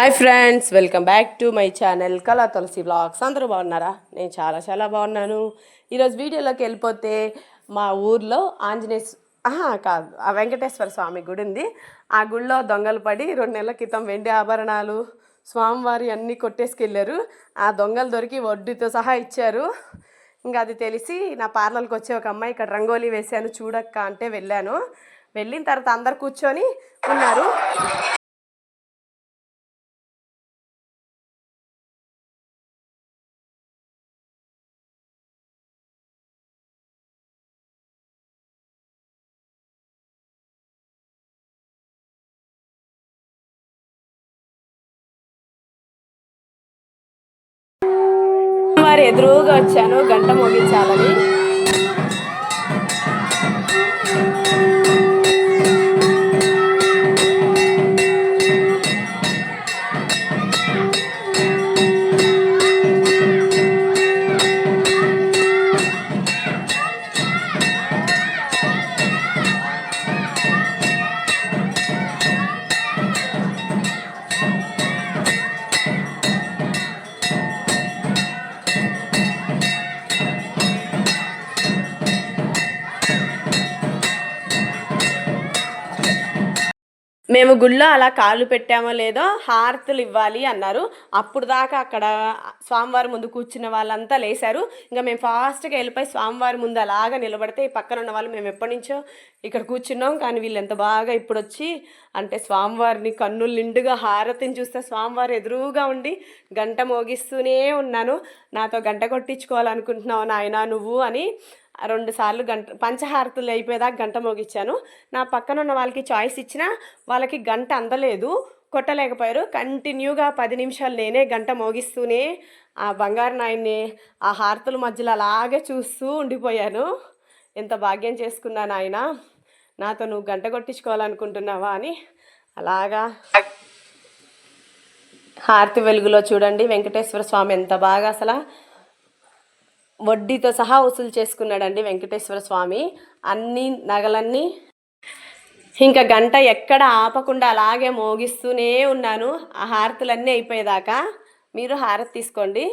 Hi friends welcome back to my channel Kala Tulasi vlogs. అందరూ బాగున్నారా? నేను చాలా చాలా బాగున్నాను. ఈరోజు వీడియోలోకి వెళ్ళిపోతే మా ఊర్లో ఆంజనేయ కాదు. ఆ వెంకటేశ్వర స్వామి గుడి ఉంది. ఆ గుడిలో దొంగలు పడి రెండు నెలల క్రితం వెండి ఆభరణాలు స్వామివారి అన్నీ కొట్టేసుకెళ్ళారు. ఆ దొంగలు దొరికి వడ్డీతో సహా ఇచ్చారు. ఇంకా అది తెలిసి నా పార్లర్కి వచ్చే ఒక అమ్మాయి ఇక్కడ రంగోలీ వేసాను చూడక్క అంటే వెళ్ళాను. వెళ్ళిన తర్వాత అందరు కూర్చొని ఉన్నారు. మరి ఎదురుగా వచ్చాను గంట మోగించాలని. మేము గుళ్ళో అలా కాళ్ళు పెట్టామో లేదో హారతులు ఇవ్వాలి అన్నారు. అప్పుడు దాకా అక్కడ స్వామివారి ముందు కూర్చున్న వాళ్ళంతా లేశారు. ఇంకా మేము ఫాస్ట్గా వెళ్ళిపోయి స్వామివారి ముందు అలాగా నిలబడితే ఈ పక్కన ఉన్న వాళ్ళు మేము ఎప్పటి నుంచో ఇక్కడ కూర్చున్నాం. కానీ వీళ్ళు ఎంత బాగా ఇప్పుడు వచ్చి అంటే స్వామివారిని కన్నులు నిండుగా హారతిని చూస్తే స్వామివారు ఎదురుగా ఉండి గంట మోగిస్తూనే ఉన్నాను. నాతో గంట కొట్టించుకోవాలనుకుంటున్నావు నాయనా నువ్వు అని రెండు సార్లు గంట పంచహారతులు అయిపోయేదాకా గంట మోగించాను నా పక్కన ఉన్న వాళ్ళకి చాయిస్ ఇచ్చినా వాళ్ళకి గంట అందలేదు కొట్టలేకపోయారు. కంటిన్యూగా పది నిమిషాలు నేనే గంట మోగిస్తూనే ఆ బంగారు నాయన్ని ఆ హారతుల మధ్యలో అలాగే చూస్తూ ఉండిపోయాను. ఎంత భాగ్యం చేసుకున్నాను ఆయన నాతో నువ్వు గంట కొట్టించుకోవాలనుకుంటున్నావా అని అలాగా. హారతి వెలుగులో చూడండి వెంకటేశ్వర స్వామి ఎంత బాగా అసలు వడ్డీతో సహా వసూలు చేసుకున్నాడండి వెంకటేశ్వర స్వామి. అన్ని నగలన్నీ ఇంకా గంట ఎక్కడ ఆపకుండా అలాగే మోగిస్తూనే ఉన్నాను. ఆ హారతులన్నీ అయిపోయేదాకా. మీరు హారతి తీసుకోండి.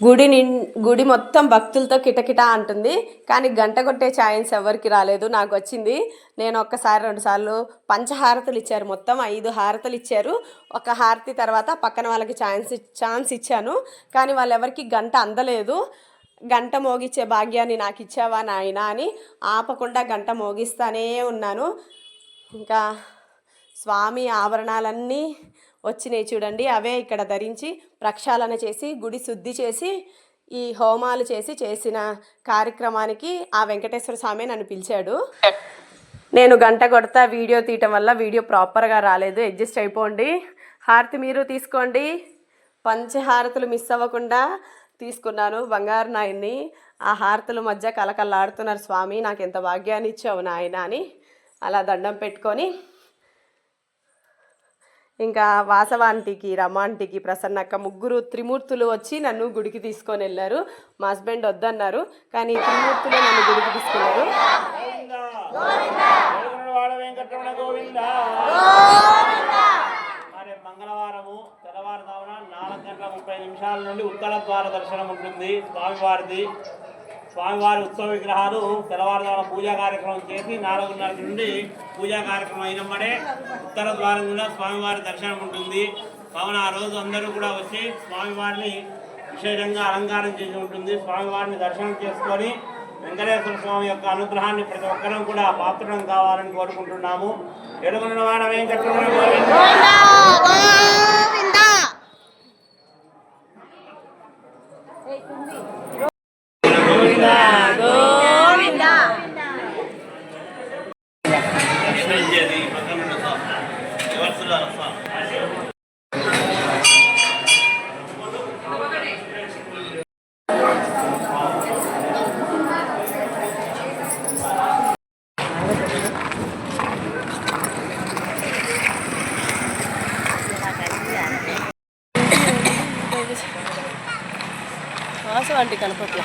గుడి నిన్ గుడి మొత్తం భక్తులతో కిటకిట అంటుంది. కానీ గంట కొట్టే ఛాయన్స్ ఎవరికి రాలేదు. నాకు వచ్చింది. నేను ఒక్కసారి రెండు సార్లు పంచహారతలు ఇచ్చారు. మొత్తం ఐదు హారతలు ఇచ్చారు. ఒక హారతి తర్వాత పక్కన వాళ్ళకి ఛాన్స్ ఛాన్స్ ఇచ్చాను. కానీ వాళ్ళెవరికి గంట అందలేదు. గంట మోగిచ్చే భాగ్యాన్ని నాకు ఇచ్చావా నాయనా అని ఆపకుండా గంట మోగిస్తానే ఉన్నాను. ఇంకా స్వామి ఆభరణాలన్నీ వచ్చినాయి చూడండి. అవే ఇక్కడ ధరించి ప్రక్షాళన చేసి గుడి శుద్ధి చేసి ఈ హోమాలు చేసి చేసిన కార్యక్రమానికి ఆ వెంకటేశ్వర స్వామి నన్ను పిలిచాడు. నేను గంట కొడతా వీడియో తీయటం వల్ల వీడియో ప్రాపర్గా రాలేదు. అడ్జస్ట్ అయిపోండి. హారతి మీరు తీసుకోండి. పంచహారతులు మిస్ అవ్వకుండా తీసుకున్నాను బంగారు నాయన్ని ఆ హారతుల మధ్య కలకల్లాడుతున్నారు స్వామి. నాకు ఎంత భాగ్యాన్ని ఇచ్చావు నాయన అని అలా దండం పెట్టుకొని ఇంకా వాసవాంటికి రమాంటికి ప్రసన్నక్క ముగ్గురు త్రిమూర్తులు వచ్చి నన్ను గుడికి తీసుకొని వెళ్ళారు. మా హస్బెండ్ వద్దన్నారు కానీ త్రిమూర్తులు నన్ను గుడికి తీసుకున్నారు. గోవింద మంగళవారము తెల్లవారుజామున నాలుగు గంటల ముప్పై నిమిషాల నుండి ఉత్తర ద్వార దర్శనం ఉంటుంది స్వామివారిది. స్వామివారి ఉత్సవ విగ్రహాలు తెల్లవారుజామున పూజా కార్యక్రమం చేసి నాలుగున్నర నుండి పూజా కార్యక్రమం అయినమ్మడే ఉత్తర ద్వారం కూడా స్వామివారి దర్శనం ఉంటుంది. కావున ఆ రోజు అందరూ కూడా వచ్చి స్వామివారిని విశేషంగా అలంకారం చేసి ఉంటుంది. స్వామివారిని దర్శనం చేసుకొని వెంకటేశ్వర స్వామి యొక్క అనుగ్రహాన్ని ప్రతి ఒక్కరం కూడా పాత్రం కావాలని కోరుకుంటున్నాము. ఎడుగున్నవాడ వెంకటరమణ గోవింద కృష్ణంజలి పక్కన ఉన్న స్వామి. రివర్స్లో స్వామి. వాసవాంటి కనపట్ల